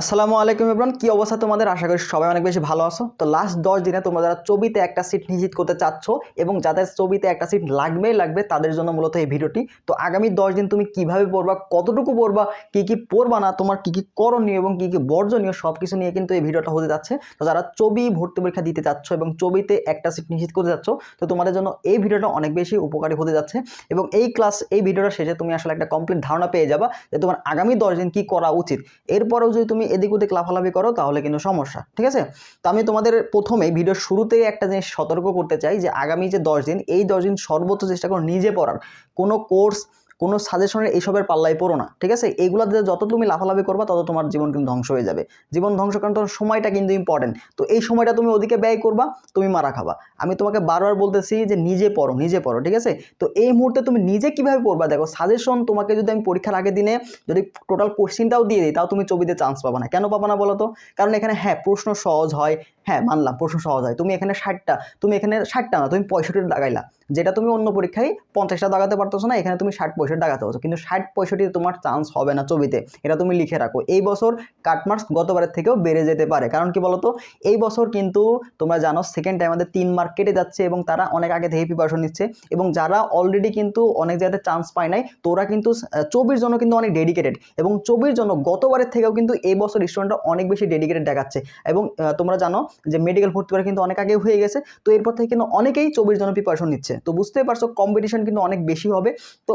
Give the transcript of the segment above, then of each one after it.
আসসালামু আলাইকুম ইমরান কি অবস্থা তোমাদের? আশা করি সবাই অনেক বেশি ভালো আছো। তো লাস্ট দশ দিনে তোমরা যারা ছবিতে একটা সিট নিশ্চিত করতে চাচ্ছ এবং যাদের ছবিতে একটা সিট লাগবেই লাগবে, তাদের জন্য মূলত এই ভিডিওটি। তো আগামী দশ দিন তুমি কীভাবে পড়বা, কতটুকু পড়বা, কি কি পড়বা না, তোমার কি কী করণীয় এবং কি কি বর্জনীয় সব কিছু নিয়ে কিন্তু এই ভিডিওটা হতে যাচ্ছে। তো যারা ছবি ভর্তি পরীক্ষা দিতে চাচ্ছ এবং ছবিতে একটা সিট নিশ্চিত করতে চাচ্ছ, তো তোমাদের জন্য এই ভিডিওটা অনেক বেশি উপকারী হতে যাচ্ছে। এবং এই ক্লাস এই ভিডিওটা শেষে তুমি আসলে একটা কমপ্লিট ধারণা পেয়ে যাবা যে তোমার আগামী দশ দিন কি করা উচিত। এরপরেও যদি তুমি এদিক ওদিক লাফালাফি করো, তাহলে কিন্তু সমস্যা, ঠিক আছে? তো আমি তোমাদের প্রথমে ভিডিওর শুরুতেই একটা জিনিস সতর্ক করতে চাই যে আগামী যে দশ দিন, এই দশ দিন সর্বোচ্চ চেষ্টা করো নিজে পড়ার। কোনো কোর্স কোনো সাজেশনের এইসবের পাল্লায় পড়ো না, ঠিক আছে? এইগুলোতে যত তুমি লাফালাফি করবা, তত তোমার জীবন কিন্তু ধ্বংস হয়ে যাবে। জীবন ধ্বংস কারণ তোমার সময়টা কিন্তু ইম্পর্টেন্ট তো এই সময়টা তুমি ওদিকে ব্যয় করবা, তুমি মারা খাবা। আমি তোমাকে বারবার বলতেছি যে নিজে পড়ো নিজে পড়ো, ঠিক আছে? তো এই মুহূর্তে তুমি নিজে কীভাবে পড়বা? দেখো সাজেশন তোমাকে যদি আমি পরীক্ষার আগের দিনে যদি টোটাল কোশ্চিনটাও দিয়ে দিই, তাও তুমি ছবিতে চান্স পাবা না। কেন পাবা না বলো তো? কারণ এখানে হ্যাঁ প্রশ্ন সহজ হয়। হ্যাঁ মানলাম, প্রশ্ন সহজ হয়। তুমি এখানে ষাটটা, তুমি এখানে ষাটটা না, তুমি পঁয়ষট্টি দাগাইলা যেটা তুমি অন্য পরীক্ষায় পঞ্চাশটা দাগাতে পারতেছো না, এখানে তুমি ষাট পঁয়ষট্টি দাগাতে পারছ। কিন্তু ষাট পঁয়ষট্টি তোমার চান্স হবে না ছবিতে। এটা তুমি লিখে রাখো। এই বছর কাটমার্কস গতবারের থেকেও বেড়ে যেতে পারে। কারণ কি বলতো? এই বছর কিন্তু তোমরা জানো সেকেন্ড টাইম আমাদের তিন মার্ক কেটে যাচ্ছে এবং তারা অনেক আগে থেকে প্রিপারেশন নিচ্ছে। এবং যারা অলরেডি কিন্তু অনেক জায়গাতে চান্স পায় নাই, তোরা কিন্তু চবির জন্য কিন্তু অনেক ডেডিকেটেড এবং চবির জন্য গতবারের থেকেও কিন্তু এই বছর স্টুডেন্টরা অনেক বেশি ডেডিকেটেড দেখাচ্ছে। এবং তোমরা জানো যে মেডিকেল ভর্তি করা কিন্তু অনেক আগে হয়ে গেছে। তো এরপর থেকে কিন্তু অনেকেই চব্বিশ জন্য প্রিপারেশন নিচ্ছে। তো বুঝতেই পারছ কম্পিটিশন কিন্তু অনেক বেশি হবে। তো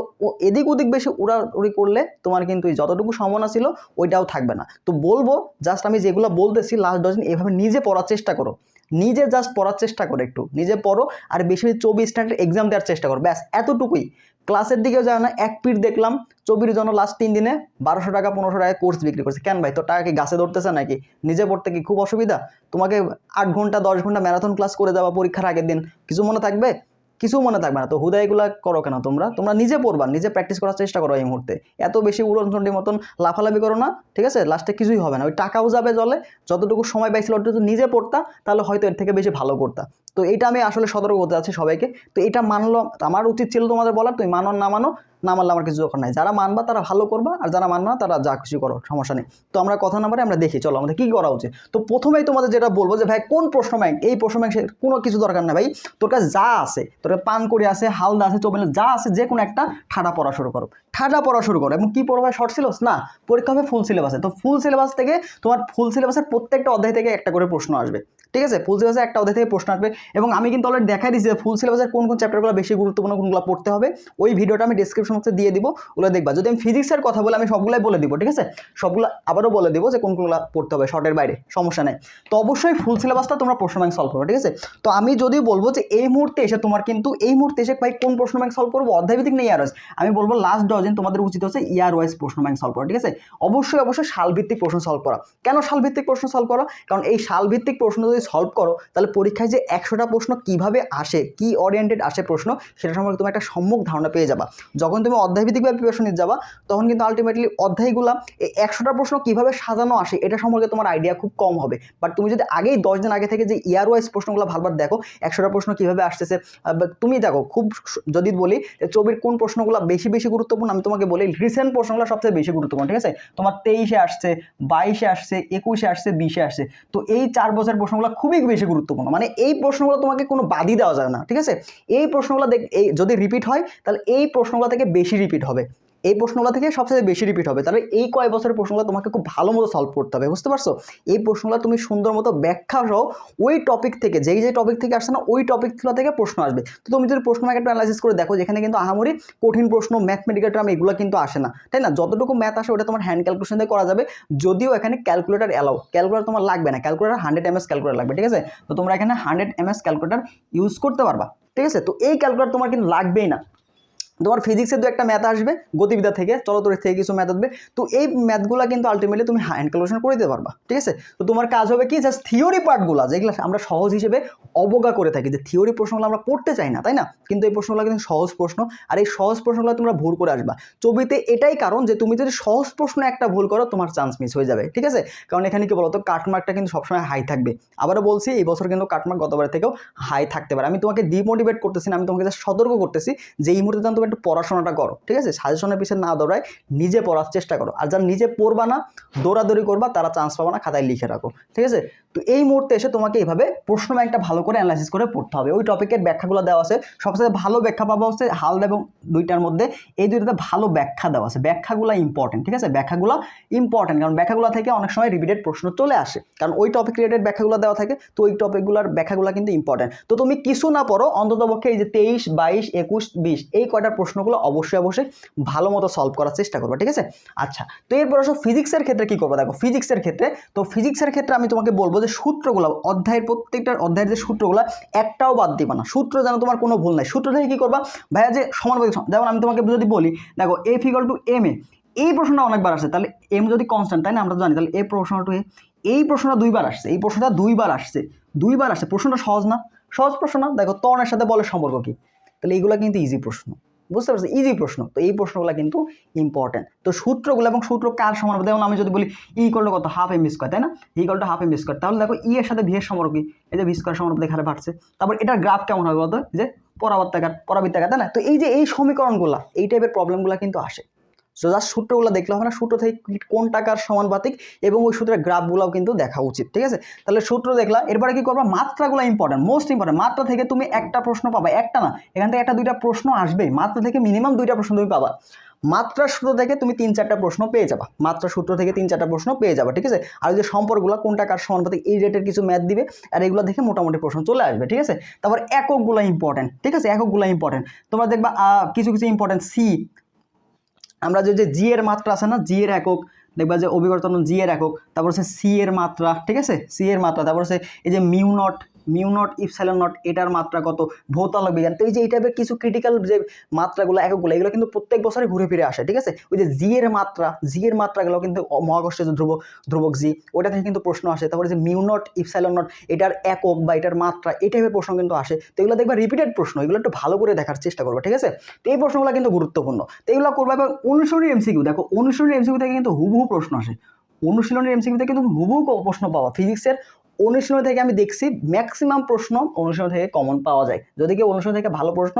এদিক ওদিক বেশি উড়াউড়ি করলে তোমার কিন্তু যতটুকু সম্ভাবনা ছিল, ওইটাও থাকবে না। তো বলব জাস্ট আমি যেগুলো বলতেছি লাস্ট ডজন এভাবে নিজে পড়ার চেষ্টা করো। নিজে জাস্ট পড়ার চেষ্টা করো একটু। নিজে পড়ো আর বেশি বেশি চব্বিশ স্ট্যান্ডার্ড এক্সাম দেওয়ার চেষ্টা করো। ব্যাস, এতটুকুই। ক্লাসের দিকেও যায় না, এক পিঠ দেখলাম চবির জন্য লাস্ট তিন দিনে বারোশো টাকা, পনেরোশো টাকা কোর্স বিক্রি করছে। কেন ভাই তো টাকা কি গাছে ধরতেছে নাকি? নিজে পড়তে কি খুব অসুবিধা? তোমাকে আট ঘণ্টা, দশ ঘণ্টা ম্যারাথন ক্লাস করে দেওয়া পরীক্ষার আগের দিন। কিছু মনে থাকবে? কিছু মনে থাকবে না। তো হুদায়গুলো করো কেন তোমরা? তোমরা নিজে পড়বা, নিজে প্র্যাকটিস করার চেষ্টা করো এই মুহূর্তে। এত বেশি উড়নচন্ডির মতন লাফালাফি করো না, ঠিক আছে? লাস্টে কিছুই হবে না। ওই টাকাও যাবে জলে, যতটুকু সময় পাইছিল যদি নিজে পড়তা, তাহলে হয়তো এর থেকে বেশি ভালো করতা। তো এটা আমি আসলে সতর্ক করতে চাচ্ছি সবাইকে। তো এটা মানলো, আমার উচিত ছিল তোমাদের বলার, তুমি মানো না মানো না মানলে আমার কিছু দরকার নাই। যারা মানবা তারা ভালো করবা, আর যারা মানবা না তারা যা কিছু করো, সমস্যা নেই। তো আমরা কথা নাম্বারে আমরা দেখি, চলো আমাদের কী করা উচিত? তো প্রথমেই তোমাদের যেটা বলব যে, ভাই, কোন প্রশ্ন ব্যাংক এই প্রশ্ন ব্যাংক কোনো কিছু দরকার না ভাই। তোর কাছে যা আছে, তোর পান করে আছে হালদা আছে চোবেল যা আছে, যে কোনো একটা ঠাডা পড়া শুরু করো। ঠাডা পড়া শুরু করো। এবং কী পড়ো ভাই শর্ট সিলেবাস না, পরীক্ষা হবে ফুল সিলেবাসে তো ফুল সিলেবাস থেকে তোমার ফুল সিলেবাসের প্রত্যেকটা অধ্যায় থেকে একটা করে প্রশ্ন আসবে। ঠিক আছে? ফুল সিলেবাসে একটা অধ্যায় থেকে প্রশ্ন আসবে। এবং আমি কিন্তু অলরেডি দেখাই দিচ্ছি যে ফুল সিলেবাসের কোন কোন চ্যাপ্টারগুলো বেশি গুরুত্বপূর্ণ, কোনগুলো পড়তে হবে। ওই ভিডিওটা আমি ডিসক্রিপশন বক্সে দিয়ে দিব, ওগুলো দেখবা। যদি আমি ফিজিক্সের কথা বলে, আমি সবগুলাই বলে দিব, ঠিক আছে? সবগুলো আবারও বলে দিব যে কোন কোনগুলো পড়তে হবে শর্টের বাইরে, সমস্যা নেই। তো অবশ্যই ফুল সিলেবাসটা তোমরা প্রশ্ন ব্যাংক সলভ করো, ঠিক আছে? তো আমি যদি বলব যে এই মুহূর্তে এসে তোমার কিন্তু, এই মুহূর্তে এসে ভাই কোন প্রশ্ন ব্যাংক সলভ করব? অধ্যায়ভিত্তিক নেই ইয়ার ওয়াইজ আমি বলব লাস্ট ডজন তোমাদের উচিত হচ্ছে ইয়ার ওয়াইজ প্রশ্ন ব্যাংক সলভ করা, ঠিক আছে? অবশ্যই অবশ্যই সালভিত্তিক প্রশ্ন সলভ করা। কেন সালভিত্তিক প্রশ্ন সলভ করা? কারণ এই সালভিত্তিক প্রশ্ন যদি সলভ করো, তাহলে পরীক্ষায় যে একশোটা প্রশ্ন কীভাবে আসে, কি ওরিয়েন্টেড আসে প্রশ্ন, সেটা সম্পর্কে তুমি একটা সম্যক ধারণা পেয়ে যাবা। যখন তুমি অধ্যায়ভিত্তিকভাবে প্রিপারেশন নিতে যাবা, তখন কিন্তু আলটিমেটলি অধ্যায়গুলো এই একশোটা প্রশ্ন কীভাবে সাজানো আসে, এটা সম্পর্কে তোমার আইডিয়া খুব কম হবে। বাট তুমি যদি আগেই দশ দিন আগে থেকে যে ইয়ার ওয়াইজ প্রশ্নগুলো ভালবার দেখো, একশোটা প্রশ্ন কীভাবে আসতেছে তুমি দেখো, খুব যদি বলি যে ছবির কোন প্রশ্নগুলো বেশি বেশি গুরুত্বপূর্ণ, আমি তোমাকে বলি রিসেন্ট প্রশ্নগুলো সবচেয়ে বেশি গুরুত্বপূর্ণ, ঠিক আছে? তোমার তেইশে আসছে, বাইশে আসছে, একুশে আসছে, বিশে আসছে। তো এই চার বছরের প্রশ্নগুলো খুবই বেশি গুরুত্বপূর্ণ। মানে এই প্রশ্নগুলো তোমাকে কোনো বাদই দেওয়া যাবে না, ঠিক আছে? এই প্রশ্নগুলো দেখ, এই যদি রিপিট হয়, তাহলে এই প্রশ্নগুলো থেকে বেশি রিপিট হবে। এই প্রশ্নগুলো থেকে সবচেয়ে বেশি রিপিট হবে। তাহলে এই কয় বছরের প্রশ্নগুলো তোমাকে খুব ভালো মতো সলভ করতে হবে, বুঝতে পারছ? এই প্রশ্নগুলো তুমি সুন্দর মতো ব্যাখ্যা সহ ওই টপিক থেকে, যেই যে টপিক থেকে আসছে না, ওই টপিকগুলো থেকে প্রশ্ন আসবে। তো তুমি যদি প্রশ্ন একটু অ্যানালাইসিস করে দেখো, যেখানে কিন্তু আহামরি কঠিন প্রশ্ন ম্যাথমেটিক্যাল টার্ম এগুলো কিন্তু আসে না। তাই না? যতটুকু ম্যাথ আসে, ওটা তোমার হ্যান্ড ক্যালকুলেশন দিয়ে করা যাবে। যদিও এখানে ক্যালকুলেটার অ্যালাউ ক্যালকুলেটার তোমার লাগবে না। ক্যালকুলেটার হান্ড্রেড এমএস ক্যালকুলেটার লাগবে, ঠিক আছে? তো তোমরা এখানে হান্ড্রেড এমএস ক্যালকুলেটার ইউজ করতে পারবা, ঠিক আছে? তো এই ক্যালকুলেটার তোমার কিন্তু লাগবেই না। তোমার ফিজিক্সের দু একটা ম্যাথ আসবে, গতিবিদ্যা থেকে চলতরের থেকে কিছু ম্যাথ আসবে, তো এই ম্যাথগুলো কিন্তু আলটিমেটলি তুমি হ্যান্ড ক্যালকুলেশন করে দিতে পারবা, ঠিক আছে? তো তোমার কাজ হবে কি? জাস্ট থিওরি পার্টগুলো যেগুলো আমরা সহজ হিসেবে অবজ্ঞা করে থাকি, যে থিওরি প্রশ্নগুলো আমরা পড়তে চাই না, তাই না? কিন্তু এই প্রশ্নগুলো কিন্তু সহজ প্রশ্ন, আর এই সহজ প্রশ্নগুলো তোমরা ভুল করে আসবা। ছবিতে এটাই কারণ যে তুমি যদি সহজ প্রশ্ন একটা ভুল করো, তোমার চান্স মিস হয়ে যাবে, ঠিক আছে? কারণ এখানে কি বলতো? কাটমার্কটা কিন্তু সবসময় হাই থাকবে। আবারও বলছি, এই বছর কিন্তু কাটমার্ক গতবার থেকেও হাই থাকতে পারে। আমি তোমাকে ডিমোটিভেট করতেছি না, আমি তোমাকে সতর্ক করতেছি যে এই মুহূর্তে যখন তুমি একটু পড়াশোনাটা করো, ঠিক আছে? সাজেশনের পিছনে না দৌড়ায় নিজে পড়ার চেষ্টা করো। আর যারা নিজে পড়বা না, দৌড়াদৌড়ি করবা, তারা চান্স পাবা না খাতায় লিখে রাখো, ঠিক আছে? তো এই মুহূর্তে এসে তোমাকে এইভাবে প্রশ্ন ব্যাংকটা ভালো করে অ্যানালাইসিস করে পড়তে হবে। ওই টপিকের ব্যাখ্যাগুলো দেওয়া আছে। সবচেয়ে ভালো ব্যাখ্যা পাবা হচ্ছে হালদা এবং দুইটার মধ্যে। এই দুইটাতে ভালো ব্যাখ্যা দেওয়া আছে। ব্যাখ্যাগুলো ইম্পর্টেন্ট ঠিক আছে? ব্যাখ্যাগুলো ইম্পর্টেন্ট কারণ ব্যাখ্যাগুলো থেকে অনেক সময় রিপিটেড প্রশ্ন চলে আসে। কারণ ওই টপিক রিলেটেড ব্যাখ্যাগুলো দেওয়া থাকে, তো ওই টপিকগুলোর ব্যাখ্যাগুলো কিন্তু ইম্পর্টেন্ট তো তুমি কিছু না পড়ো, অন্ততপক্ষে এই যে তেইশ, বাইশ, একুশ, বিশ, এই কয়টার প্রশ্নগুলো অবশ্যই অবশ্যই ভালো মতো সলভ করার চেষ্টা করবে, ঠিক আছে? আচ্ছা তো এরপর আসো ফিজিক্সের ক্ষেত্রে কী করব? দেখো ফিজিক্সের ক্ষেত্রে, তো ফিজিক্সের ক্ষেত্রে আমি তোমাকে বলব যে সূত্রগুলো, অধ্যায়ের প্রত্যেকটা অধ্যায়ের যে সূত্রগুলো, একটাও বাদ দিবা না। সূত্র যেন তোমার কোনো ভুল নাই। সূত্র থেকে কী করবা? ভাইয়া যে সমানুপাতিক যেমন আমি তোমাকে যদি বলি, দেখো F equal to M A এই প্রশ্নটা অনেকবার আসছে, তাহলে এম যদি কনস্ট্যান্ট তাই না? আমরা জানি, তাহলে এ প্রশ্নটা টু এ এই প্রশ্নটা দুইবার আসছে, এই প্রশ্নটা দুইবার আসছে দুইবার আসছে। প্রশ্নটা সহজ না? সহজ প্রশ্ন না? দেখো তরণের সাথে বলের সম্পর্ক কি? তাহলে এইগুলো কিন্তু ইজি প্রশ্ন। বুঝতে পারছি ইজি প্রশ্ন। তো এই প্রশ্নগুলো কিন্তু ইম্পর্টেন্ট তো সূত্রগুলো এবং সূত্র কার সমান হবে? যেমন আমি যদি বলি ই করলে কত? হাফ এম স্কোয়ার তাই না? ই করলে হাফ এম স্কোয়ার তাহলে দেখো ই এর সাথে ভি এর সম্পর্ক কি? এই যে ভি স্কোয়ার সম্পর্ক দেখালে বাড়ছে। তারপর এটার গ্রাফ কেমন হবে বলতো? যে পরাবর্তাকার পরাবৃত্তাকার, তাই না? তো এই যে এই সমীকরণগুলো, এই টাইপের প্রবলেমগুলো কিন্তু আসে। সো জাস্ট সূত্রগুলো দেখলে হবে না? সূত্র থেকে কোন টাকার সমানুপাতিক এবং ওই সূত্রের গ্রাফগুলোও কিন্তু দেখা উচিত, ঠিক আছে? তাহলে সূত্র দেখলা, এরপরে কি করবা? মাত্রাগুলো ইম্পর্টেন্ট মোস্ট ইম্পর্টেন্ট মাত্রা থেকে তুমি একটা প্রশ্ন পাবা, একটা না, এখান থেকে একটা দুইটা প্রশ্ন আসবেই মাত্রা থেকে মিনিমাম দুইটা প্রশ্ন তুমি পাবা। মাত্রা সূত্র থেকে তুমি তিন চারটা প্রশ্ন পেয়ে যাবা, মাত্রা সূত্র থেকে তিন চারটা প্রশ্ন পেয়ে যাবা, ঠিক আছে? আর যে সম্পর্কগুলো, কোন টাকার সমানুপাতিক এই রেটের কিছু ম্যাথ দিবে, আর এগুলো দেখে মোটামুটি প্রশ্ন চলে আসবে, ঠিক আছে? তারপর এককগুলো ইম্পর্টেন্ট ঠিক আছে? এককগুলো ইম্পর্টেন্ট তোমরা দেখবা কিছু কিছু ইম্পর্টেন্ট সি আমরা যে জি এর মাত্রা আছে না জি এর একক, দেখবা যে অভিবর্তন জি এর একক, তারপর হচ্ছে সি এর মাত্রা, ঠিক আছে? সি এর মাত্রা, তারপর হচ্ছে এই যে mu naught mu naught epsilon naught এটার মাত্রা কত? ভৌতালক বিজ্ঞান তো এই যে এই টাইপের কিছু ক্রিটিক্যাল যে মাত্রাগুলো, এককগুলো, এগুলো কিন্তু প্রত্যেক বছরে ঘুরে ফিরে আসে, ঠিক আছে? ওই যে জি এর মাত্রা জি এর মাত্রাগুলো কিন্তু যে ধ্রুব, ধ্রুবক জি ওটা থেকে কিন্তু প্রশ্ন আসে। তারপরে যে মিউ নট ইপসাইলন নট এটার একক বা এটার মাত্রা, এই টাইপের প্রশ্ন কিন্তু আসে। তো এগুলো দেখবা রিপিটেড প্রশ্ন, এগুলো একটু ভালো করে দেখার চেষ্টা করবে, ঠিক আছে? তো এই প্রশ্নগুলো কিন্তু গুরুত্বপূর্ণ। তো এগুলো করবে এবং অনুসরণী এমসিকিউ দেখো অনুসরণী এমসিকিউ থেকে কিন্তু হুবহু প্রশ্ন আসে। অনুশীলনের এমসিকিউ থেকে কিন্তু হুবহু প্রশ্ন পাওয়া ফিজিক্সের অনুশীলন থেকে আমি দেখছি ম্যাক্সিমাম প্রশ্ন অনুশীলন থেকে কমন পাওয়া যায়। যদি কেউ অনুশীলন থেকে ভালো প্রশ্ন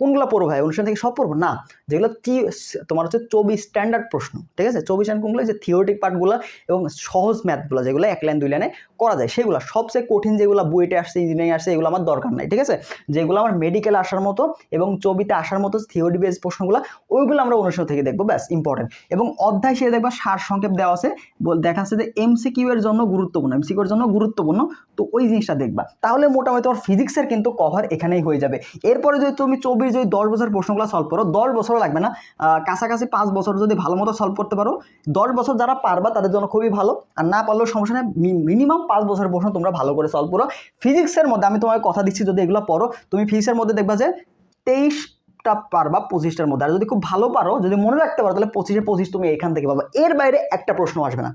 কোনগুলো পড়ব ভাই? অনুশীলন থেকে সব পড়ব? না, যেগুলো কি তোমার হচ্ছে চব্বিশ স্ট্যান্ডার্ড প্রশ্ন, ঠিক আছে? চব্বিশ লাইন কোনগুলো? যে থিওরিটিক পার্টগুলো এবং সহজ ম্যাথগুলো যেগুলো এক লাইন দুই লাইনে করা যায়। সেগুলো, সবচেয়ে কঠিন যেগুলো বুয়েটে আসছে ইঞ্জিনিয়ারিং আসছে, এগুলো আমার দরকার নাই, ঠিক আছে? যেগুলো আমার মেডিকেল আসার মতো এবং চবিতে আসার মতো থিওরি বেস প্রশ্নগুলো, ওইগুলো আমরা অনুশীলন থেকে দেখব, ব্যাস ইম্পর্টেন্ট এবং অধ্যায় সে দেখবা সার সংক্ষেপ দেওয়া আছে দেখা যাচ্ছে যে এমসিকিউ এর জন্য গুরুত্বপূর্ণ। এমসিকিউ এর জন্য গুরুত্বপূর্ণ, তো ওই জিনিসটা দেখবা। তাহলে মোটামুটি তোমার ফিজিক্সের কিন্তু কভার এখানেই হয়ে যাবে। এরপরে যদি তুমি চব্বিশ যদি দশ বছর প্রশ্নগুলো সলভ করো, দশ বছরও লাগবে না। কাছাকাছি পাঁচ বছর যদি ভালো মতো সলভ করতে পারো, দশ বছর যারা পারবা তাদের জন্য খুবই ভালো। আর না পারলেও সমস্যা নেই মিনিমাম পাঁচ বছরের প্রশ্ন তোমরা ভালো করে সলভ করো। ফিজিক্সের মধ্যে আমি তোমাকে কথা দিচ্ছি, যদি এগুলো পড়ো, তুমি ফিজিক্সের মধ্যে দেখবা যে তেইশটা পারবা পঁচিশটার মধ্যে। আর যদি খুব ভালো পারো, যদি মনে রাখতে পারো, তাহলে পঁচিশে পঁচিশ তুমি এখান থেকে পাবা। এর বাইরে একটা প্রশ্ন আসবে না।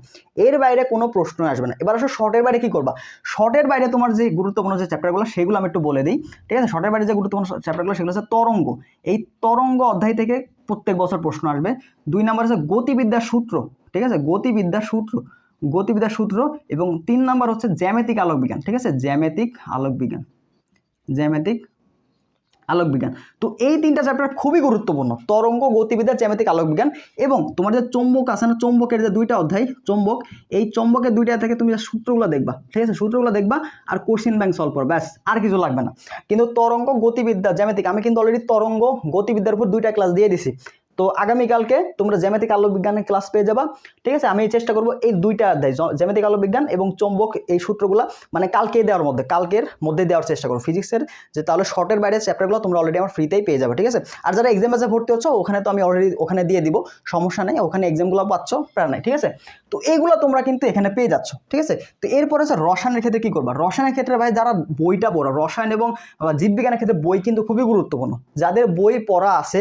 এর বাইরে কোনো প্রশ্ন আসবে না। এবার আসো শর্টের বাইরে কী করবা? শর্টের বাইরে তোমার যে গুরুত্বপূর্ণ যে চ্যাপ্টারগুলো সেগুলো আমি একটু বলে দিই। ঠিক আছে? শর্টের বাইরে যে গুরুত্বপূর্ণ চ্যাপ্টারগুলো সেগুলো হচ্ছে তরঙ্গ। এই তরঙ্গ অধ্যায় থেকে প্রত্যেক বছর প্রশ্ন আসবে। দুই নম্বর হচ্ছে গতিবিদ্যার সূত্র। ঠিক আছে? গতিবিদ্যার সূত্র। গতিবিদ্যার সূত্র এবং তিন নম্বর হচ্ছে জ্যামিতিক আলোক বিজ্ঞান ঠিক আছে? জ্যামিতিক আলোক বিজ্ঞান জ্যামিতিক আলোক বিজ্ঞান তো এই তিনটা চ্যাপ্টার খুবই গুরুত্বপূর্ণ। তরঙ্গ, গতিবিদ্যা, জ্যামিতিক আলোক বিজ্ঞান এবং তোমার যে চম্বক আছে না, চম্বকের যে দুইটা অধ্যায়, চম্বক, এই চম্বকের দুইটা থেকে তুমি যে সূত্রগুলো দেখবা, ঠিক আছে? সূত্রগুলো দেখবা আর কোশ্চিন ব্যাংক সলভ করো ব্যাস, আর কিছু লাগবে না। কিন্তু তরঙ্গ, গতিবিদ্যা, জ্যামিতিক, আমি কিন্তু অলরেডি তরঙ্গ, গতিবিদ্যার উপর দুইটা ক্লাস দিয়ে দিছি। তো আগামীকালকে তোমরা জ্যামিতিক আলোক বিজ্ঞানের ক্লাস পেয়ে যাবা। ঠিক আছে? আমি চেষ্টা করব এই দুইটা অধ্যায় জ্যামিতিক আলোক বিজ্ঞান এবং চম্বক এই সূত্রগুলো মানে কালকে দেওয়ার মধ্যে, কালকের মধ্যে দেওয়ার চেষ্টা করো ফিজিক্সের যে তাহলে শর্টের বাইরে চ্যাপ্টারগুলো তোমরা অলরেডি আমার ফ্রিতেই পেয়ে যাবে, ঠিক আছে? আর যারা এক্সাম বাসে ভর্তি হচ্ছে, ওখানে তো আমি অলরেডি ওখানে দিয়ে দিব, সমস্যা নেই, ওখানে এক্সামগুলো পাচ্ছ, প্রায় নাই, ঠিক আছে? তো এইগুলো তোমরা কিন্তু এখানে পেয়ে যাচ্ছ, ঠিক আছে? তো এরপরে হচ্ছে রসায়নের ক্ষেত্রে কী করবা? রসায়নের ক্ষেত্রে ভাই যারা বইটা পড়ো, রসায়ন এবং জীববিজ্ঞানের ক্ষেত্রে বই কিন্তু খুবই গুরুত্বপূর্ণ। যাদের বই পড়া আছে,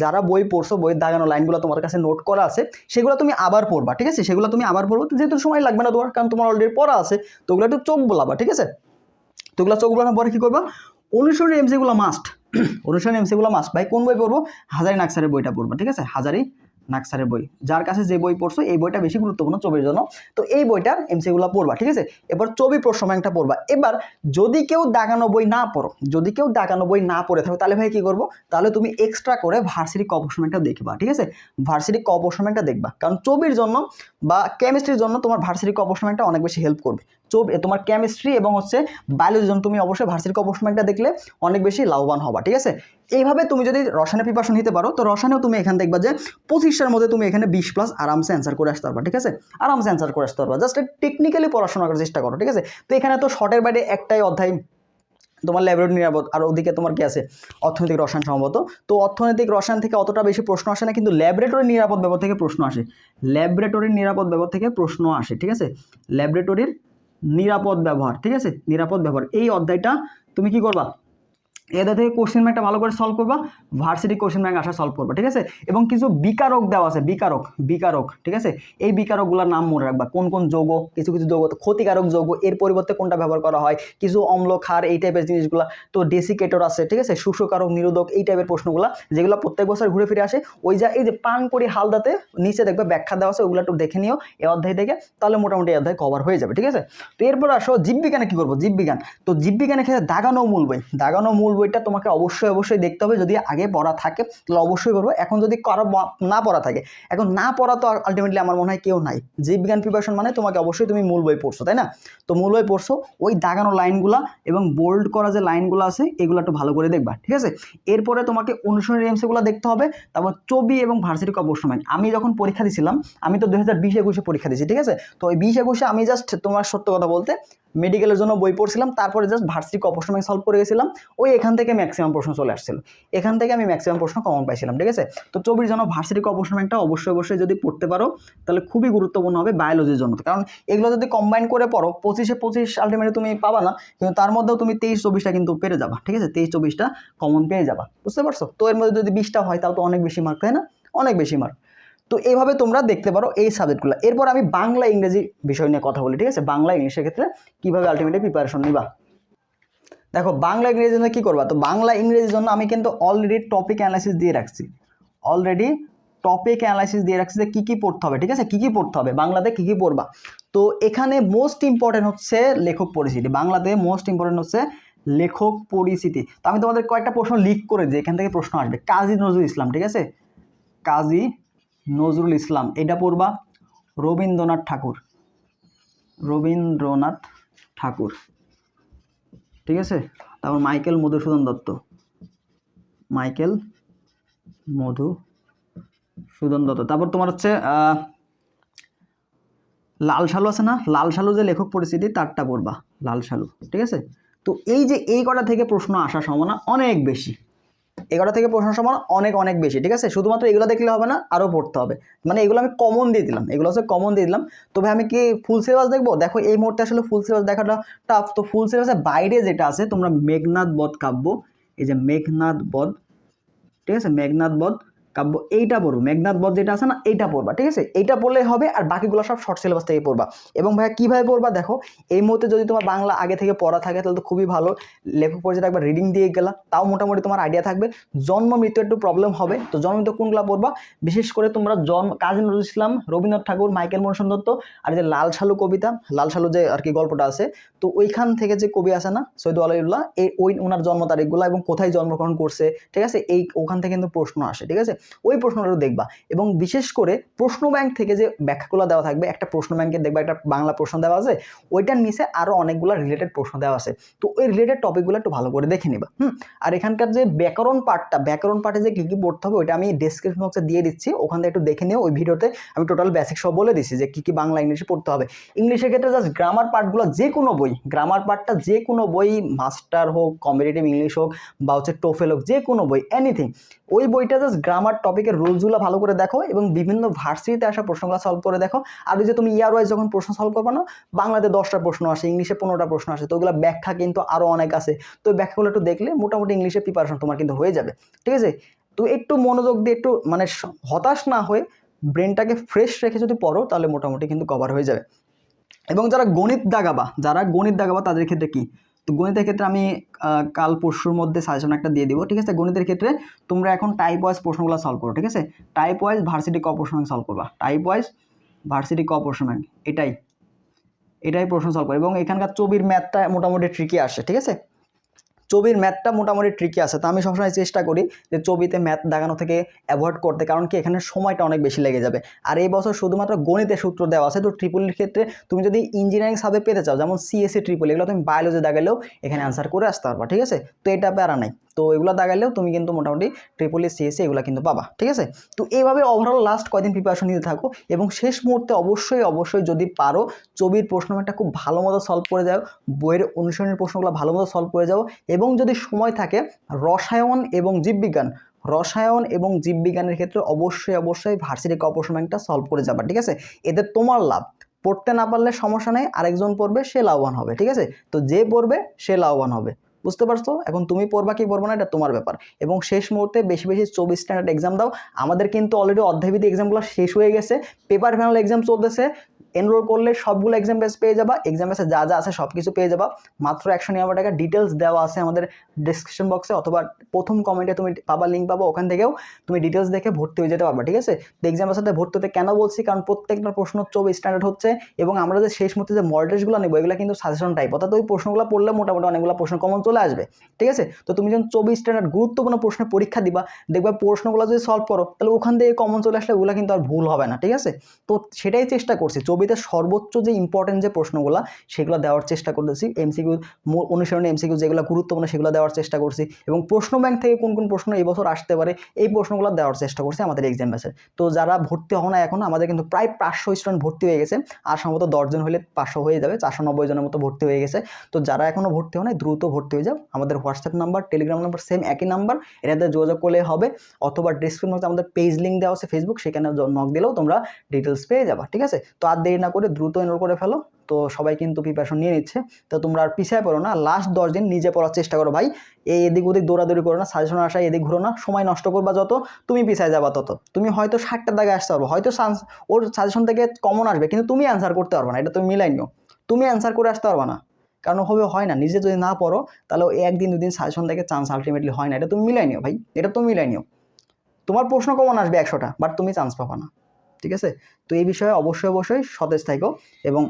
যারা বই পড়ছো বইয়ের দাগানো লাইনগুলো তোমার কাছে নোট করা আছে, সেগুলো তুমি আবার পড়বা, ঠিক আছে? সেগুলো তুমি আবার পড়ব, যেহেতু সময় লাগবে না তোমার, কারণ তোমার অলরেডি পড়া আছে, তো ওগুলো একটু চোখ বোলাবা, ঠিক আছে? তো ওগুলো চোখ বোলানোর পরে কী করবা? অনুসরণ এমসিগুলো মাস্ট অনুসরণ এমসিগুলো মাস্ট ভাই কোন বই পড়ব? হাজারি নাকসারের বইটা পড়বা, ঠিক আছে? হাজারি নাকসারের বই। যার কাছে যে বই পড়ছো, এই বইটা বেশি গুরুত্বপূর্ণ চবির জন্য। তো এই বইটার এমসিগুলো পড়বা, ঠিক আছে? এবার ছবি প্রশ্ন পড়বা। এবার যদি কেউ দাগানো বই না পড়ো, যদি কেউ দাগানো বই না পড়ে থাকো, তাহলে ভাই কী করব? তাহলে তুমি এক্সট্রা করে ভার্সিটি ক দেখবা, ঠিক আছে? ভার্সিটি ক দেখবা। কারণ ছবির জন্য বা কেমিস্ট্রির জন্য তোমার ভার্সিটি ক অনেক বেশি হেল্প করবে। চোব, তোমার কেমিস্ট্রি এবং হচ্ছে বায়োলজির জন্য তুমি অবশ্যই ভার্সিটি ব্যাংকটা দেখলে অনেক বেশি লাভবান হবা, ঠিক আছে? এইভাবে তুমি যদি রসায়নের প্রিপারেশন নিতে পারো, তো রসায়নেও তুমি এখানে দেখবা যে পঁচিশটার মধ্যে তুমি এখানে বিশ প্লাস আরামসে অ্যান্সার করে আসতে পারবা, ঠিক আছে? আরামসে অ্যান্সার করে আসতে পারবা। জাস্ট টেকনিক্যালি পড়াশোনা করার চেষ্টা করো, ঠিক আছে? তো এখানে তো শর্টের বাইরে একটাই অধ্যায়, তোমার ল্যাবরেটরি নিরাপদ, আর ওদিকে তোমার কি আছে? অর্থনৈতিক রসায়ন সম্ভবত। তো অর্থনৈতিক রসায়ন থেকে অতটা বেশি প্রশ্ন আসে না, কিন্তু ল্যাবরেটরি নিরাপদ ব্যবহার থেকে প্রশ্ন আসে। ল্যাবরেটরির নিরাপদ ব্যবহার থেকে প্রশ্ন আসে, ঠিক আছে? ল্যাবরেটরির নিরাপদ ব্যবহার ঠিক আছে? নিরাপদ ব্যবহার। এই অধ্যায়টা তুমি কি করবা? এদের থেকে কোশ্চেন ব্যাংকটা ভালো করে সলভ করবা ভার্সিটি কোশ্চেন ব্যাংক আসা সলভ করবা, ঠিক আছে? এবং কিছু বিকারক দেওয়া আছে, বিকারক বিকারক, ঠিক আছে? এই বিকারকগুলোর নাম মনে রাখবা, কোন কোন যৌগ, কিছু কিছু যৌগ, ক্ষতিকারক যৌগ, এর পরিবর্তে কোনটা ব্যবহার করা হয়, কিছু অম্ল, ক্ষার, এই টাইপের জিনিসগুলো, তো ডেসিকেটর আছে, ঠিক আছে? শুষ্ককারক নিরোধক, এই টাইপের প্রশ্নগুলো, যেগুলো প্রত্যেক বছর ঘুরে ফিরে আসে, ওই যা, এই যে পান করি হালদাতে নিচে দেখবে ব্যাখ্যা দেওয়া আছে, ওগুলো একটু দেখে নিও, এই অধ্যায় থেকে, তাহলে মোটামুটি এই অধ্যায় কভার হয়ে যাবে, ঠিক আছে? তো এরপর আসো জীববিজ্ঞানে কী করব? জীববিজ্ঞান, তো জীববিজ্ঞানের ক্ষেত্রে দাগানো মূল বই, দাগানো মূল বইটা তোমাকে অবশ্যই অবশ্যই দেখতে হবে। যদি আগে পড়া থাকে, তাহলে অবশ্যই পড়ব। এখন যদি কারও না পড়া থাকে, এখন না পড়া তো আলটিমেটলি আমার মনে হয় কেউ নাই। জীববিজ্ঞান প্রিপারেশন মানে তোমাকে অবশ্যই তুমি মূল বই পড়ছো, তাই না? তো মূল বই পড়ছো, ওই দাগানো লাইনগুলা এবং বোল্ড করা যে লাইনগুলো আছে, এগুলো একটু ভালো করে দেখবা, ঠিক আছে? এরপরে তোমাকে অনুশীলনের এমসিগুলো দেখতে হবে, তারপর ছবি এবং ভার্সিটি অবশ্যই আমি যখন পরীক্ষা দিয়েছিলাম আমি তো দু হাজার বিশ একুশে পরীক্ষা দিয়েছি, ঠিক আছে? তো ওই বিশ একুশে আমি জাস্ট তোমার সত্য কথা বলতে মেডিকেলের জন্য বই পড়ছিলাম, তারপরে জাস্ট ভার্সিটি অপশন সলভ করে গেছিলাম, ওই এখান থেকে ম্যাক্সিমাম প্রশ্ন চলে আসছিল। এখান থেকে আমি ম্যাক্সিমাম প্রশ্ন কমন পাইছিলাম, ঠিক আছে? তো চব্বিশ জন্য ভার্সিটি অপশন ব্যাংকটা অবশ্যই অবশ্যই যদি পড়তে পারো, তাহলে খুবই গুরুত্বপূর্ণ হবে বায়োলজির জন্য। কারণ এগুলো যদি কম্বাইন করে পড়ো, পঁচিশে পঁচিশ আলটিমেটলি তুমি পাবা না, কিন্তু তার মধ্যেও তুমি তেইশ চব্বিশটা কিন্তু পেরে যাবা, ঠিক আছে? তেইশ চব্বিশটা কমন পেয়ে যাবা, বুঝতে পারছ? তো এর মধ্যে যদি বিশটা হয় তাহলে তো অনেক বেশি মার্ক তাই না? অনেক বেশি মার্ক তো এইভাবে তোমরা দেখতে পারো এই সাবজেক্টগুলো এরপর আমি বাংলা ইংরেজি বিষয় নিয়ে কথা বলি, ঠিক আছে? বাংলা ইংলিশের ক্ষেত্রে কীভাবে আলটিমেটলি প্রিপারেশন নিবা? দেখো, বাংলা ইংরেজির জন্য কী করবা? তো বাংলা ইংরেজির জন্য আমি কিন্তু অলরেডি টপিক অ্যানালাইসিস দিয়ে রাখছি। অলরেডি টপিক অ্যানালাইসিস দিয়ে রাখছি যে কী কী পড়তে হবে, ঠিক আছে? কী কী পড়তে হবে? বাংলাতে কী কী পড়বা? তো এখানে মোস্ট ইম্পর্টেন্ট হচ্ছে লেখক পরিচিতি। বাংলাতে মোস্ট ইম্পর্টেন্ট হচ্ছে লেখক পরিচিতি। তো আমি তোমাদের কয়েকটা প্রশ্ন লিক করে দিই, এখান থেকে প্রশ্ন আসবে। কাজী নজরুল ইসলাম, ঠিক আছে? কাজী নজরুল ইসলাম, এটা পড়বা? রবীন্দ্রনাথ ঠাকুর। রবীন্দ্রনাথ ঠাকুর। ঠিক আছে? তারপর মাইকেল মধুসূদন দত্ত। মাইকেল মধু সুদন দত্ত। তারপর তোমার হচ্ছে লাল সালু আছে না? লাল সালু যে লেখক পরিস্থিতি তারটা পড়বা। লাল সালু ঠিক আছে? তো এই যে এই কটা থেকে প্রশ্ন আসার সম্ভাবনা অনেক বেশি। এগারো থেকে প্রশ্ন সমান অনেক অনেক বেশি, ঠিক আছে? শুধুমাত্র এগুলো দেখলে হবে না আরও পড়তে হবে। মানে এগুলো আমি কমন দিয়ে দিলাম, এগুলো হচ্ছে কমন দিয়ে দিলাম। তবে আমি কি ফুল সিলেবাস দেখব? দেখো, এই মুহূর্তে আসলে ফুল সিলেবাস দেখাটা টাফ তো ফুল সিলেবাসের বাইরে যেটা আছে, তোমরা মেঘনাথ বধ কাব্য, এই যে মেঘনাথ বধ, ঠিক আছে? মেঘনাথ বধ কাব্য, এইটা পড়ব মেঘনাথ বধ যেটা আছে না, এইটা পড়বা, ঠিক আছে? এইটা পড়লেই হবে আর বাকিগুলো সব শর্ট সিলেবাস থেকে পড়বা। এবং ভাইয়া কীভাবে পড়বা দেখো, এই মুহূর্তে যদি তোমার বাংলা আগে থেকে পড়া থাকে, তাহলে তো খুবই ভালো। লেখক পরিচিত একবার রিডিং দিয়ে গেলা, তাও মোটামুটি তোমার আইডিয়া থাকবে। জন্ম, মৃত্যু একটু প্রবলেম হবে, তো জন্ম, মৃত্যু কোনগুলো পড়বা? বিশেষ করে তোমরা জন্ম কাজী নজরুল ইসলাম, রবীন্দ্রনাথ ঠাকুর, মাইকেল মধুসূদন দত্ত, আর যে লাল সালু কবিতা, লাল সালু যে আর কি গল্পটা আছে, তো ওইখান থেকে যে কবি আছে না, সৈয়দ আলাইউল্লাহ এই ওই ওনার জন্ম তারিখগুলো এবং কোথায় জন্মগ্রহণ করছে, ঠিক আছে? এই ওখান থেকে কিন্তু প্রশ্ন আসে, ঠিক আছে? ওই প্রশ্নটা দেখবা। এবং বিশেষ করে প্রশ্ন ব্যাংক থেকে যে ব্যাখ্যাগুলো দেওয়া থাকবে, একটা প্রশ্ন ব্যাংকের দেখবা একটা বাংলা প্রশ্ন দেওয়া আছে, ওইটার নিচে আরও অনেকগুলো রিলেটেড প্রশ্ন দেওয়া আছে। তো ওই রিলেটেড টপিকগুলো একটু ভালো করে দেখে নিবা, হুম? আর এখানকার যে ব্যাকরণ পার্টটা ব্যাকরণ পার্টে যে কী কী পড়তে হবে, ওইটা আমি ডেসক্রিপশন বক্সে দিয়ে দিচ্ছি। ওখান থেকে একটু দেখে নিও, ওই ভিডিওতে আমি টোটাল বেসিক সব বলে দিচ্ছি যে কী কী বাংলা ইংলিশে পড়তে হবে। ইংলিশের ক্ষেত্রে জাস্ট গ্রামার পার্টগুলো যে কোনো বই গ্রামার পার্টটা যে কোনো বই মাস্টার হোক কম্পিটিটিভ ইংলিশ হোক, বা হচ্ছে টোফেল হোক, যে কোনো বই এনিথিং ওই বইটা জাস্ট গ্রামার টপিকের রুলসগুলো ভালো করে দেখো এবং বিভিন্ন ভার্সিটিতে আসা প্রশ্নগুলো সলভ করে দেখো। আর যে তুমি ইয়ার ওয়াইজ যখন প্রশ্ন সলভ করবে না, বাংলাতে দশটা প্রশ্ন আসে, ইংলিশে পনেরোটা প্রশ্ন আসে, তো ওগুলো ব্যাখ্যা কিন্তু আরও অনেক আছে। তো ব্যাখ্যাগুলো একটু দেখলে মোটামুটি ইংলিশে প্রিপারেশন তোমার কিন্তু হয়ে যাবে। ঠিক আছে? তো একটু মনোযোগ দিয়ে একটু মানে হতাশ না হয়ে ব্রেনটাকে ফ্রেশ রেখে যদি পড়ো, তাহলে মোটামুটি কিন্তু কভার হয়ে যাবে। এবং যারা গণিত দাগাবা যারা গণিত দাগাবা তাদের ক্ষেত্রে কি? তো গণিতের ক্ষেত্রে আমি কাল পরশুর মধ্যে সাজেশন একটা দিয়ে দিব, ঠিক আছে? গণিতের ক্ষেত্রে তোমরা এখন টাইপ ওয়াইজ প্রশ্নগুলো সলভ করো, ঠিক আছে? টাইপ ওয়াইজ ভার্সিটি ক সলভ করবা। টাইপ ওয়াইজ ভার্সিটি ক এটাই। এটাই প্রশ্ন সলভ করে। এবং এখানকার ছবির ম্যাথটা মোটামুটি ট্রিকি আসে, ঠিক আছে? ছবির ম্যাথটা মোটামুটি ট্রিকি আছে। তো আমি সবসময় চেষ্টা করি যে ছবিতে ম্যাথ দেখানো থেকে অ্যাভয়েড করতে, কারণ কি এখানে সময়টা অনেক বেশি লেগে যাবে। আর এই বছর শুধুমাত্র গণিতের সূত্র দেওয়া আছে, তো ট্রিপলের ক্ষেত্রে তুমি যদি ইঞ্জিনিয়ারিং সাবজেক্ট পেতে চাও, যেমন সিএসসি ট্রিপল এগুলো তুমি বায়োলজি দেখালেও এখানে অ্যান্সার করে আসতে পারবা, ঠিক আছে? তো এটা প্যারা নাই। তো এগুলো দেখালেও তুমি কিন্তু মোটামুটি ট্রিপলি সিএসসি এগুলো কিন্তু পাবা, ঠিক আছে? তো এইভাবে ওভারঅল লাস্ট কয়দিন প্রিপারেশন নিতে থাকো এবং শেষ মুহূর্তে অবশ্যই অবশ্যই যদি পারো, ছবির প্রশ্ন একটা খুব ভালো মতো সলভ করে যাও, বইয়ের অনুসরণের প্রশ্নগুলো ভালো মতো সলভ করে যাও এবং যদি সময় থাকে, রসায়ন এবং জীববিজ্ঞান, রসায়ন এবং জীববিজ্ঞানের ক্ষেত্রে অবশ্যই অবশ্যই ভার্সিটি কর্পোরেশন ব্যাংকটা সলভ করে যাবা, ঠিক আছে? এতে তোমার লাভ। পড়তে না পারলে সমস্যা নেই, আরেকজন পড়বে, সে লাভবান হবে, ঠিক আছে? তো যে পড়বে, সে লাভবান হবে। বুঝতে পারছ? এখন তুমি পড়বা কি পড়ব না, এটা তোমার ব্যাপার। এবং শেষ মুহূর্তে বেশি বেশি চব্বিশ স্ট্যান্ডার্ড এক্সাম দাও। আমাদের কিন্তু অলরেডি অধ্যায়ভিত্তিক এক্সামগুলো শেষ হয়ে গেছে। পেপার ফাইনাল এক্সাম চলতেছে। এনরোল করলে সবগুলো এক্সাম বেস পেয়ে যাবা। এক্সাম বেসে যা যা আছে সব কিছু পেয়ে যাবা। মাত্র একশো নিরানব্বই টাকা ডিটেলস দেওয়া আছে আমাদের ডিসক্রিপশন বক্সে অথবা প্রথম কমেন্টে তুমি পাবা লিঙ্ক পাবো, ওখান থেকেও তুমি ডিটেলস দেখে ভর্তি হয়ে যেতে পারবা, ঠিক আছে? তো এক্সামের সাথে ভর্তি হতে কেন বলছি? কারণ প্রত্যেকটা প্রশ্ন চব্বিশ স্ট্যান্ডার্ড হচ্ছে এবং আমরা যে শেষ মুহূর্তে যে মডেলসগুলো নেব এগুলো কিন্তু সাজেশন টাইপ অর্থাৎ ওই প্রশ্নগুলো পড়লে মোটামুটি অনেকগুলো প্রশ্ন কমন চলে আসবে, ঠিক আছে? তো তুমি যখন চব্বিশ স্ট্যান্ডার্ড গুরুত্বপূর্ণ প্রশ্নের পরীক্ষা দিবা, দেখবা প্রশ্নগুলো যদি সলভ করো, তাহলে ওখান থেকে কমন চলে আসলে ওগুলো কিন্তু আর ভুল হবে না, ঠিক আছে? তো সেটাই চেষ্টা করছি চবিতে সর্বোচ্চ যে ইম্পর্টেন্ট যে প্রশ্নগুলো, সেগুলো দেওয়ার চেষ্টা করতেছি এমসিকিউ অনুসরণে এমসিকিউ যেগুলো গুরুত্বপূর্ণ সেগুলো দেওয়ার চেষ্টা করছি, এবং প্রশ্ন ব্যাংক থেকে কোন কোন প্রশ্ন এই বছর আসতে পারে, এই প্রশ্নগুলো দেওয়ার চেষ্টা করছি আমাদের এক্সাম ব্যাচে তো যারা ভর্তি হও না এখন, আমাদের কিন্তু প্রায় পাঁচশো স্টুডেন্ট ভর্তি হয়ে গেছে, আর সম্ভবত দশজন হলে পাঁচশো হয়ে যাবে, চারশো নব্বই জনের মতো ভর্তি হয়ে গেছে। তো যারা এখনও ভর্তি হয় দ্রুত ভর্তি হয়ে যাও। আমাদের WhatsApp number Telegram number same একই নাম্বার এটাতে যোগাযোগ করলে হবে। অথবা ডিসক্রিপশন বক্সে আমাদের পেজ লিঙ্ক দেওয়া আছে ফেসবুক সেখানে নক দিলেও তোমরা ডিটেলস পেয়ে যাবা, ঠিক আছে? তো আর দেরি না করে দ্রুত এনরোল করে ফেলো। তো সবাই কিন্তু প্রিপারেশন নিয়ে নিচ্ছে। তো তোমরা আর পিছিয়ে পড়ো না। লাস্ট দশ দিন নিজে পড়ার চেষ্টা করো ভাই। এই এদিক ওদিক দৌড়াদৌড়ি করো না সাজেশন আসায় এদিক ঘুরো না। সময় নষ্ট করবা যত, তুমি পিছিয়ে যাবা তত। তুমি হয়তো ষাটটা দাগে আসতে পারব। হয়তো ওর সাজেশন থেকে কমন আসবে, কিন্তু তুমি অ্যান্সার করতে পারবে না। এটা তুমি মিলাই নিও তুমি অ্যান্সার করে আসতে পারবে না। কারণ হবে, হয় না। নিজে যদি না পড়ো, তাহলে ওই একদিন, দুদিন সাজেশন থেকে চান্স আলটিমেটলি হয় না। এটা তুমি মিলাই নিও ভাই। এটা তুমি মিলাই নিও। তোমার প্রশ্ন কমন আসবে একশোটা বাট তুমি চান্স পাবা না। ঠিক আছে? তো এই বিষয়ে অবশ্যই অবশ্যই সতেজ থাকো এবং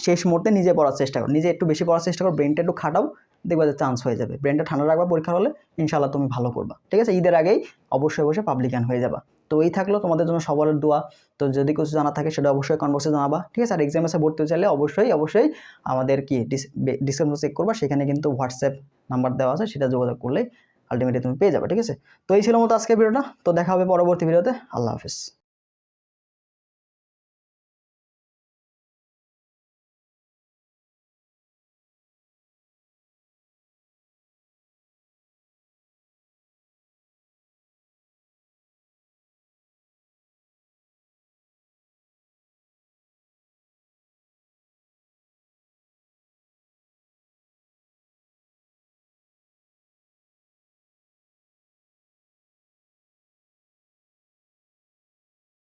শেষ মুহূর্তে নিজে পড়ার চেষ্টা করো। নিজে একটু বেশি পড়ার চেষ্টা করো ব্রেনটা একটু খাটাও, দেখবা যে চান্স হয়ে যাবে। ব্রেনটা ঠান্ডা রাখবা পরীক্ষা হলে ইনশাল্লাহ তুমি ভালো করবা। ঠিক আছে? ঈদের আগেই অবশ্যই অবশ্যই পাবলিকান হয়ে যাবা। তো এই থাকল তোমাদের জন্য সবার দোয়া। তো যদি কিছু জানা থাকে সেটা অবশ্যই কনভার্সে জানাবা। ঠিক আছে? আর এক্সাম এসে ভর্তি চাইলে অবশ্যই অবশ্যই আমাদের কি ডিসক্রিপশন চেক করবা। সেখানে কিন্তু হোয়াটসঅ্যাপ নাম্বার দেওয়া আছে, সেটা যোগাযোগ করলে আলটিমেটলি তুমি পেয়ে যাবে। ঠিক আছে? তো এই ছিল মতো আজকের ভিডিওটা। তো দেখা হবে পরবর্তী ভিডিওতে। আল্লাহ হাফিজ।